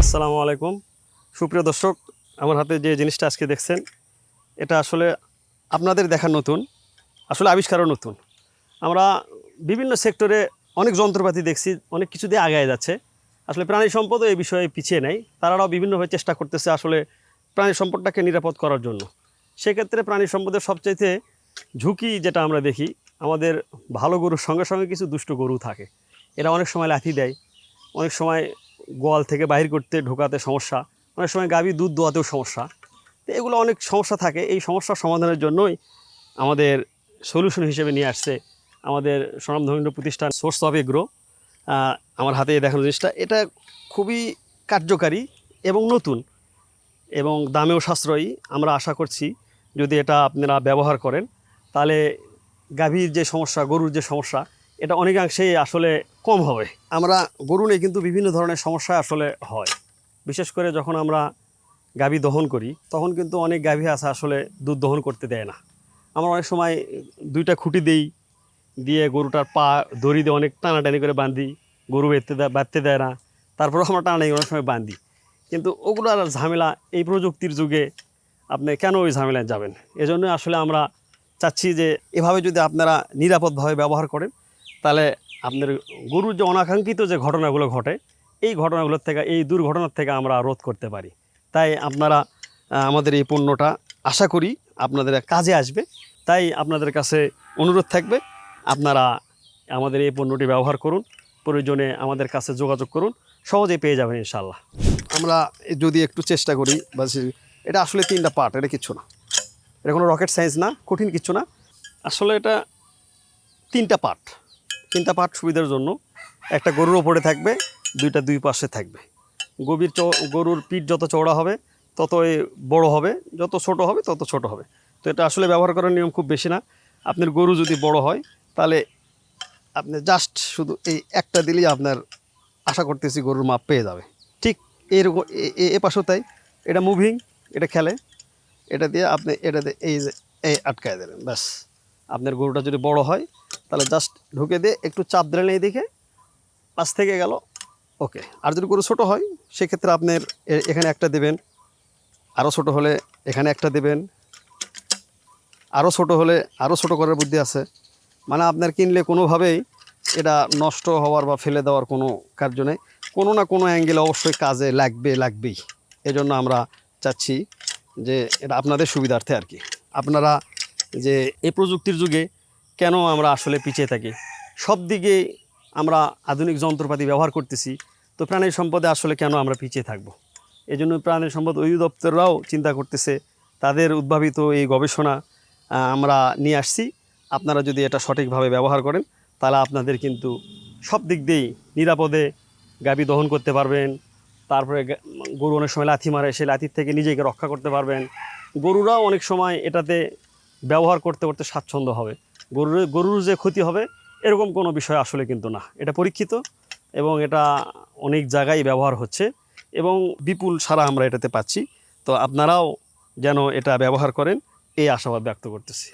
আসসালামু আলাইকুম। সুপ্রিয় দর্শক, আমার হাতে যে জিনিসটা আজকে দেখছেন, এটা আসলে আপনাদের দেখা নতুন, আসলে আবিষ্কারও নতুন। আমরা বিভিন্ন সেক্টরে অনেক যন্ত্রপাতি দেখছি, অনেক কিছু দিয়ে আগায় যাচ্ছে। আসলে প্রাণী সম্পদও এই বিষয়ে পিছিয়ে নেই। তারাও বিভিন্নভাবে চেষ্টা করতেছে আসলে প্রাণী সম্পদটাকে নিরাপদ করার জন্য। সেক্ষেত্রে প্রাণী সম্পদের সবচাইতে ঝুঁকি যেটা আমরা দেখি, আমাদের ভালো গরুর সঙ্গে সঙ্গে কিছু দুষ্ট গরু থাকে। এরা অনেক সময় লাথি দেয়, অনেক সময় গোয়াল থেকে বাহির করতে ঢোকাতে সমস্যা, অনেক সময় গাভী দুধ দোয়াতেও সমস্যা। তো এগুলো অনেক সমস্যা থাকে। এই সমস্যার সমাধানের জন্যই আমাদের সলিউশন হিসেবে নিয়ে আসছে আমাদের স্বনামধন্য প্রতিষ্ঠান সোর্স অফ এগ্রো। আমার হাতে দেখানো জিনিসটা। এটা খুবই কার্যকারী এবং নতুন এবং দামেও সাশ্রয়ী। আমরা আশা করছি যদি এটা আপনারা ব্যবহার করেন, তাহলে গাভীর যে সমস্যা, গরুর যে সমস্যা, এটা অনেকাংশেই আসলে কম হবে। আমরা গরু নিয়ে কিন্তু বিভিন্ন ধরনের সমস্যা আসলে হয়। বিশেষ করে যখন আমরা গাভী দহন করি, তখন কিন্তু অনেক গাভী আছে আসলে দুধ দহন করতে দেয় না। আমরা অনেক সময় দুইটা খুঁটি দেই, দিয়ে গরুটার পা দড়ি দিয়ে অনেক টানাটানি করে বাঁধি, গরু বেঁধতে দেয়, বাঁধতে দেয় না, তারপরেও আমরা টানাটানি অনেক সময় বাঁধি। কিন্তু ওগুলো আর ঝামেলা এই প্রযুক্তির যুগে আপনি কেন ওই ঝামেলায় যাবেন? এজন্য আসলে আমরা চাচ্ছি যে এভাবে যদি আপনারা নিরাপদভাবে ব্যবহার করেন, তাহলে আপনার গরুর যে অনাকাঙ্ক্ষিত যে ঘটনাগুলো ঘটে, এই ঘটনাগুলোর থেকে, এই দুর্ঘটনার থেকে আমরা রোধ করতে পারি। তাই আপনারা আমাদের এই পণ্যটা আশা করি আপনাদের কাজে আসবে। তাই আপনাদের কাছে অনুরোধ থাকবে, আপনারা আমাদের এই পণ্যটি ব্যবহার করুন, প্রয়োজনে আমাদের কাছে যোগাযোগ করুন, সহজেই পেয়ে যাবেন ইনশাল্লাহ আমরা যদি একটু চেষ্টা করি, বা এটা আসলে তিনটা পার্ট এটা কিচ্ছু না। এটা কোনো রকেট সায়েন্স না, কঠিন কিচ্ছু না। আসলে এটা তিনটা পার্ট তিনটা পার্ট সুবিধার জন্য একটা গরুর ওপরে থাকবে, দুইটা দুই পাশে থাকবে। গভীর চৌ- গরুর পিঠ যত চওড়া হবে, ততই বড় হবে। যত ছোট হবে, তত ছোট হবে। তো এটা আসলে ব্যবহার করার নিয়ম খুব বেশি না। আপনার গরু যদি বড় হয়, তাহলে আপনি জাস্ট শুধু এই একটা দিলেই আপনার আশা করতেছি গরুর মাপ পেয়ে যাবে। ঠিক এরকম এ- পাশেও তাই। এটা মুভিং এটা খেলে, এটা দিয়ে আপনি এটা দিয়ে এই যে, এই আটকায় দেবেন, ব্যাস। আপনার গরুটা যদি বড় হয়, তাহলে জাস্ট ঢুকে দিয়ে একটু চাপ দিলেন এই দিকে পাশ থেকে গেল, ওকে। আর যদি গরু ছোটো হয়, সেক্ষেত্রে আপনার এখানে একটা দেবেন আরও ছোট হলে এখানে একটা দেবেন আরও ছোট হলে আরও ছোট করার বুদ্ধি আছে। মানে আপনার কিনলে কোনোভাবেই এটা নষ্ট হওয়ার বা ফেলে দেওয়ার কোনো কার্য নেই। কোনো না কোনো অ্যাঙ্গেলে অবশ্যই কাজে লাগবে, লাগবেই। এজন্য আমরা চাচ্ছি যে এটা আপনাদের সুবিধার্থে আর কি। আপনারা যে এই প্রযুক্তির যুগে কেন আমরা আসলে পিছিয়ে থাকি? সব দিকে আমরা আধুনিক যন্ত্রপাতি ব্যবহার করতেছি, তো প্রাণী সম্পদে আসলে কেন আমরা পিছিয়ে থাকব? এই জন্য প্রাণী সম্পদ অধিদপ্তররাও চিন্তা করতেছে, তাদের উদ্ভাবিত এই গবেষণা আমরা নিয়ে আসছি। আপনারা যদি এটা সঠিকভাবে ব্যবহার করেন, তাহলে আপনাদের কিন্তু সব দিক দিয়েই নিরাপদে গাবি দহন করতে পারবেন তারপরে গরু অনেক সময় লাথি মারে, সেই লাথির থেকে নিজেকে রক্ষা করতে পারবেন। গরুরাও অনেক সময় এটাতে ব্যবহার করতে করতে স্বাচ্ছন্দ্য হবে। গরুর গরুর যে ক্ষতি হবে, এরকম কোনো বিষয় আসলে কিন্তু না। এটা পরীক্ষিত এবং এটা অনেক জায়গায় ব্যবহার হচ্ছে এবং বিপুল সারা আমরা এটাতে পাচ্ছি। তো আপনারাও যেন এটা ব্যবহার করেন, এই আশাবাদ ব্যক্ত করতেছি।